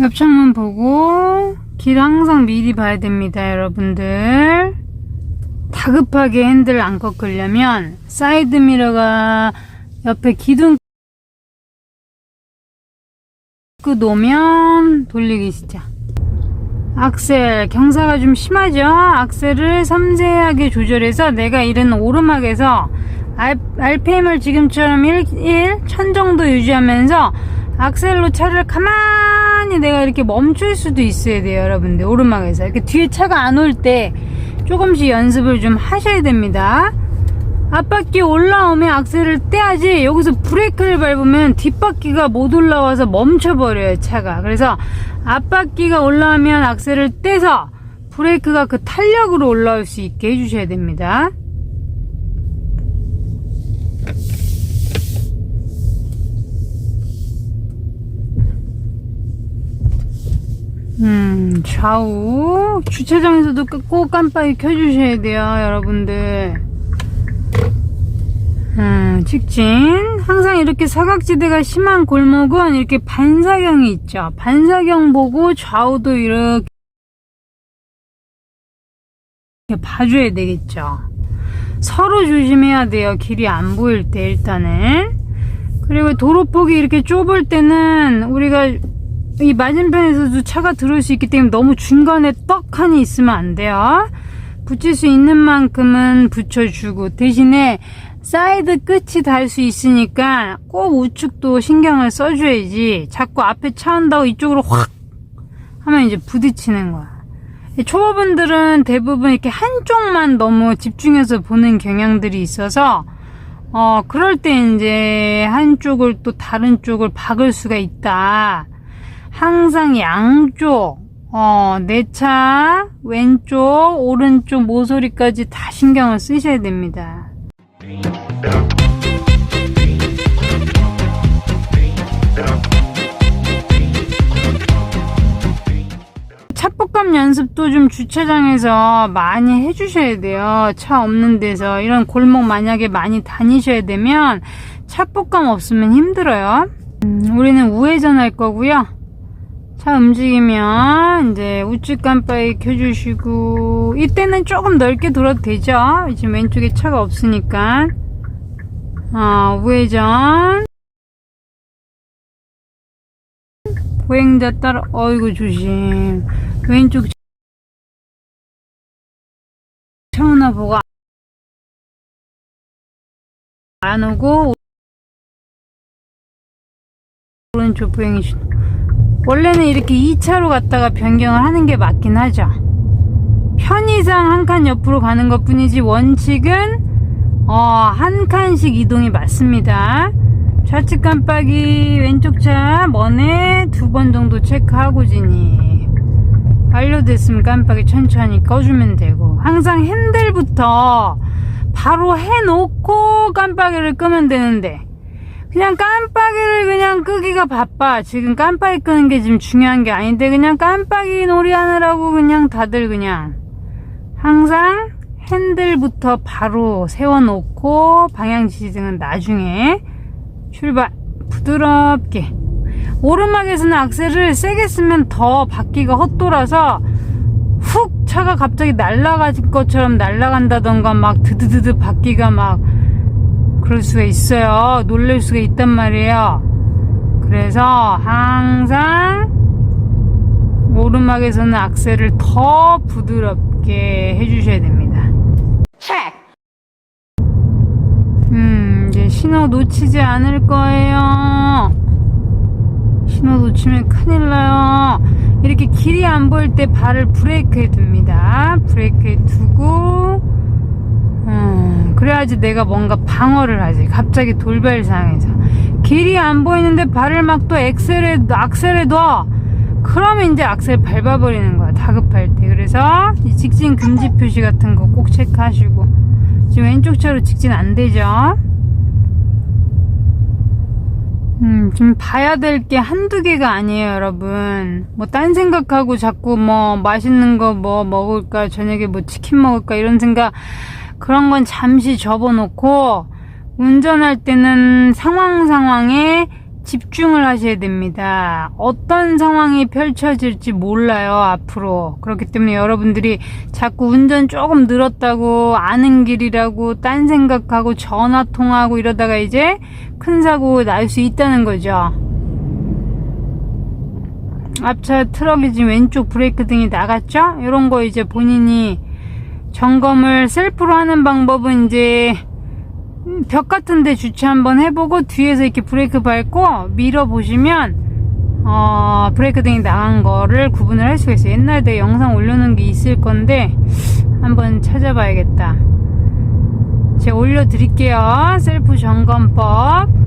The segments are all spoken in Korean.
옆창문 보고 길 항상 미리 봐야 됩니다, 여러분들. 다급하게 핸들 안 꺾으려면 사이드 미러가 옆에 기둥 그 놓으면 돌리기 시작. 악셀 경사가 좀 심하죠? 악셀을 섬세하게 조절해서 내가 이른 오르막에서 알, RPM을 지금처럼 1, 1, 1000 정도 유지하면서 악셀로 차를 가만 히 내가 이렇게 멈출 수도 있어야 돼요, 여러분들. 오르막에서. 이렇게 뒤에 차가 안 올 때 조금씩 연습을 좀 하셔야 됩니다. 앞바퀴 올라오면 악셀을 떼야지 여기서 브레이크를 밟으면 뒷바퀴가 못 올라와서 멈춰버려요 차가 그래서 앞바퀴가 올라오면 악셀을 떼서 브레이크가 그 탄력으로 올라올 수 있게 해주셔야 됩니다 음 좌우 주차장에서도 꼭 깜빡이 켜주셔야 돼요 여러분들 음, 직진. 항상 이렇게 사각지대가 심한 골목은 이렇게 반사경이 있죠. 반사경 보고 좌우도 이렇게 봐줘야 되겠죠. 서로 조심해야 돼요. 길이 안 보일 때 일단은. 그리고 도로폭이 이렇게 좁을 때는 우리가 이 맞은편에서도 차가 들어올 수 있기 때문에 너무 중간에 떡하니 있으면 안 돼요. 붙일 수 있는 만큼은 붙여주고 대신에 사이드 끝이 닿을 수 있으니까 꼭 우측도 신경을 써줘야지 자꾸 앞에 차 온다고 이쪽으로 확 하면 이제 부딪히는 거야 초보분들은 대부분 이렇게 한쪽만 너무 집중해서 보는 경향들이 있어서 어 그럴 때 이제 한쪽을 또 다른 쪽을 박을 수가 있다 항상 양쪽 어, 내 차 왼쪽, 오른쪽 모서리까지 다 신경을 쓰셔야 됩니다. 차폭감 연습도 좀 주차장에서 많이 해주셔야 돼요. 차 없는 데서 이런 골목 만약에 많이 다니셔야 되면 차폭감 없으면 힘들어요. 음, 우리는 우회전 할 거고요. 차 움직이면 이제 우측 깜빡이 켜주시고 이때는 조금 넓게 돌아도 되죠? 지금 왼쪽에 차가 없으니까. 어, 우회전. 보행자 따라 어이구 조심. 왼쪽 차오나 보고 안 오고 오른쪽 보행이 원래는 이렇게 2차로 갔다가 변경을 하는 게 맞긴 하죠. 편의상 한 칸 옆으로 가는 것 뿐이지 원칙은 어, 한 칸씩 이동이 맞습니다. 좌측 깜빡이 왼쪽 차 먼에 두 번 정도 체크하고 지니 완료됐으면 깜빡이 천천히 꺼주면 되고 항상 핸들부터 바로 해놓고 깜빡이를 끄면 되는데 그냥 깜빡이를 그냥 끄기가 바빠. 지금 깜빡이 끄는 게 지금 중요한 게 아닌데 그냥 깜빡이 놀이 하느라고 그냥 다들 그냥 항상 핸들부터 바로 세워놓고 방향 지시등은 나중에 출발 부드럽게 오르막에서는 악셀을 세게 쓰면 더 바퀴가 헛돌아서 훅 차가 갑자기 날아갈 것처럼 날아간다던가 막 드드드드 바퀴가 막 그럴 수가 있어요. 놀랄 수가 있단 말이에요. 그래서 항상 오르막에서는 악셀을 더 부드럽게 해주셔야 됩니다. 음, 이제 신호 놓치지 않을 거예요. 신호 놓치면 큰일 나요. 이렇게 길이 안 보일 때 발을 브레이크에 둡니다. 브레이크에 두고, 음, 그래야지 내가 뭔가 방어를 하지. 갑자기 돌발 상황에서. 길이 안 보이는데 발을 막 또 엑셀에, 악셀에 둬. 그러면 이제 악셀 밟아버리는 거야. 다급할 때. 그래서 이 직진 금지 표시 같은 거 꼭 체크하시고. 지금 왼쪽 차로 직진 안 되죠? 음, 좀 봐야 될 게 한두 개가 아니에요, 여러분. 뭐, 딴 생각하고 자꾸 뭐, 맛있는 거 뭐 먹을까, 저녁에 뭐 치킨 먹을까, 이런 생각, 그런 건 잠시 접어놓고, 운전할 때는 상황 상황에 집중을 하셔야 됩니다. 어떤 상황이 펼쳐질지 몰라요, 앞으로. 그렇기 때문에 여러분들이 자꾸 운전 조금 늘었다고, 아는 길이라고, 딴 생각하고, 전화 통화하고 이러다가 이제 큰 사고 날 수 있다는 거죠. 앞차 트럭이 지금 왼쪽 브레이크 등이 나갔죠? 이런 거 이제 본인이 점검을 셀프로 하는 방법은 이제 벽 같은데 주차 한번 해보고 뒤에서 이렇게 브레이크 밟고 밀어 보시면 어, 브레이크 등이 나간 거를 구분을 할 수가 있어요. 옛날에 내가 영상 올려놓은 게 있을 건데 한번 찾아봐야겠다. 제가 올려드릴게요. 셀프 점검법.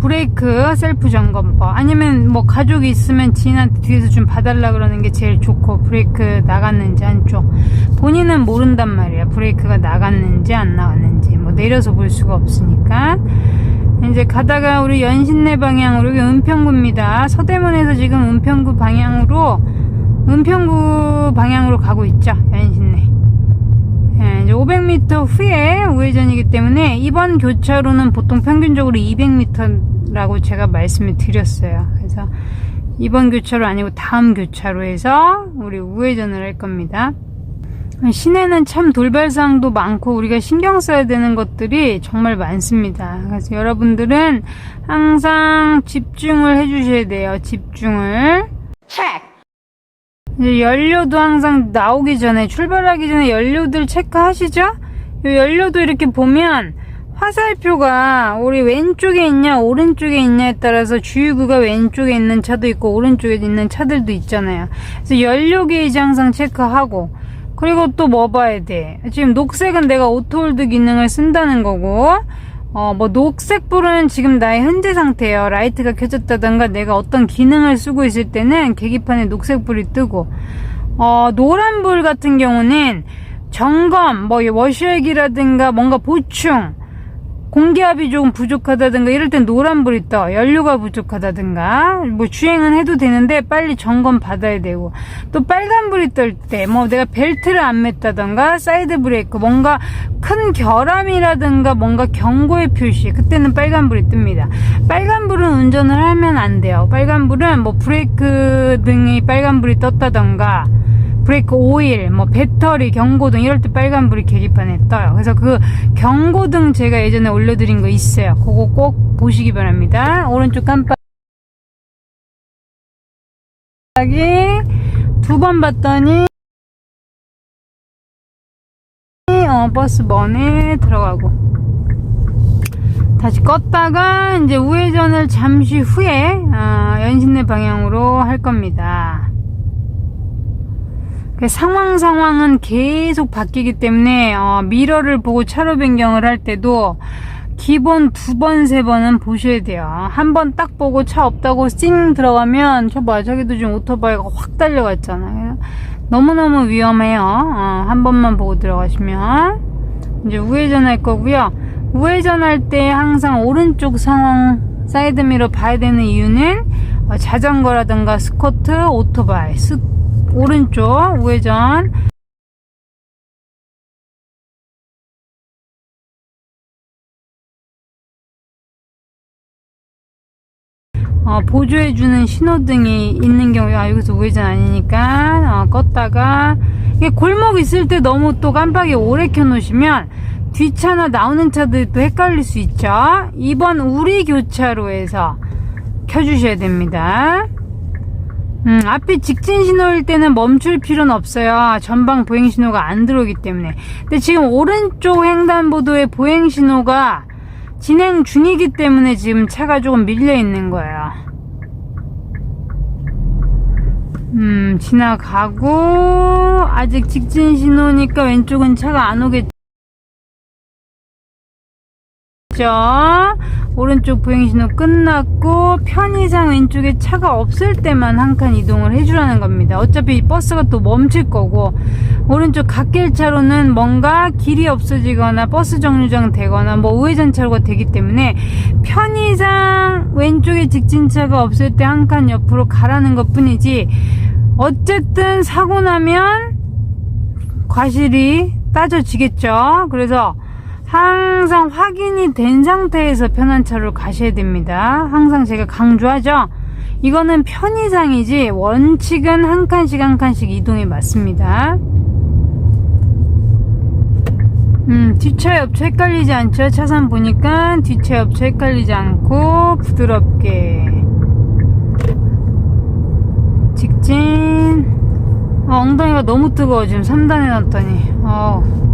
브레이크 셀프 점검법. 아니면 뭐 가족이 있으면 지인한테 뒤에서 좀 봐달라 그러는 게 제일 좋고 브레이크 나갔는지 한쪽. 본인은 모른단 말이야. 브레이크가 나갔는지 안 나갔는지. 뭐 내려서 볼 수가 없으니까. 이제 가다가 우리 연신내 방향으로 여기 은평구입니다. 서대문에서 지금 은평구 방향으로 은평구 방향으로 가고 있죠 연신내. 예, 이제 500m 후에 우회전이기 때문에 이번 교차로는 보통 평균적으로 200m 라고 제가 말씀을 드렸어요. 그래서 이번 교차로 아니고 다음 교차로에서 우리 우회전을 할 겁니다. 시내는 참 돌발사항도 많고 우리가 신경 써야 되는 것들이 정말 많습니다. 그래서 여러분들은 항상 집중을 해주셔야 돼요. 집중을. 이제 연료도 항상 나오기 전에 출발하기 전에 연료들 체크하시죠? 이 연료도 이렇게 보면 화살표가 우리 왼쪽에 있냐 오른쪽에 있냐에 따라서 주유구가 왼쪽에 있는 차도 있고 오른쪽에 있는 차들도 있잖아요. 그래서 연료 게이지 항상 체크하고 그리고 또 뭐 봐야 돼? 지금 녹색은 내가 오토홀드 기능을 쓴다는 거고 어, 뭐, 녹색불은 지금 나의 현재 상태예요. 라이트가 켜졌다던가 내가 어떤 기능을 쓰고 있을 때는 계기판에 녹색불이 뜨고, 어, 노란불 같은 경우는 점검, 뭐, 워셔액이라든가 뭔가 보충, 공기압이 조금 부족하다든가 이럴 땐 노란불이 떠. 연료가 부족하다든가 뭐 주행은 해도 되는데 빨리 점검 받아야 되고. 또 빨간불이 뜰때뭐 내가 벨트를 안 맸다던가 사이드 브레이크 뭔가 큰 결함이라든가 뭔가 경고의 표시. 그때는 빨간불이 뜹니다. 빨간불은 운전을 하면 안 돼요. 빨간불은 뭐 브레이크 등이 빨간불이 떴다던가 브레이크 오일, 뭐 배터리, 경고등 이럴 때 빨간불이 계기판에 떠요. 그래서 그 경고등 제가 예전에 올려드린 거 있어요. 그거 꼭 보시기 바랍니다. 오른쪽 깜빡이 두 번 봤더니 어, 버스 번에 들어가고 다시 껐다가 이제 우회전을 잠시 후에 어, 연신내 방향으로 할 겁니다. 그 상황 상황은 계속 바뀌기 때문에 어, 미러를 보고 차로 변경을 할 때도 기본 두 번, 세 번은 보셔야 돼요. 한 번 딱 보고 차 없다고 찡 들어가면 저봐 저기도 지금 오토바이가 확 달려갔잖아요. 너무너무 위험해요. 어, 한 번만 보고 들어가시면 이제 우회전 할 거고요. 우회전 할 때 항상 오른쪽 상황 사이드 미러 봐야 되는 이유는 어, 자전거라든가 스코트, 오토바이, 스, 오른쪽 우회전. 어, 보조해주는 신호등이 있는 경우에 아 여기서 우회전 아니니까 어, 껐다가. 이게 골목 있을 때 너무 또 깜빡이 오래 켜놓으시면 뒷차나 나오는 차들 또 헷갈릴 수 있죠. 이번 우리 교차로에서 켜주셔야 됩니다 음, 앞이 직진 신호일 때는 멈출 필요는 없어요. 전방 보행 신호가 안 들어오기 때문에. 근데 지금 오른쪽 횡단보도에 보행 신호가 진행 중이기 때문에 지금 차가 조금 밀려 있는 거예요. 음, 지나가고, 아직 직진 신호니까 왼쪽은 차가 안 오겠죠. 오른쪽 보행신호 끝났고 편의상 왼쪽에 차가 없을 때만 한 칸 이동을 해주라는 겁니다. 어차피 버스가 또 멈출 거고 오른쪽 갓길 차로는 뭔가 길이 없어지거나 버스 정류장 되거나 뭐 우회전 차로가 되기 때문에 편의상 왼쪽에 직진차가 없을 때 한 칸 옆으로 가라는 것 뿐이지 어쨌든 사고 나면 과실이 따져지겠죠. 그래서 항상 확인이 된 상태에서 편한 차로 가셔야 됩니다. 항상 제가 강조하죠. 이거는 편의상이지 원칙은 한 칸씩 한 칸씩 이동이 맞습니다. 음, 뒷차 옆차 헷갈리지 않죠? 차선 보니까 뒷차 옆차 헷갈리지 않고 부드럽게 직진 어, 엉덩이가 너무 뜨거워 지금 3단 해놨더니 어.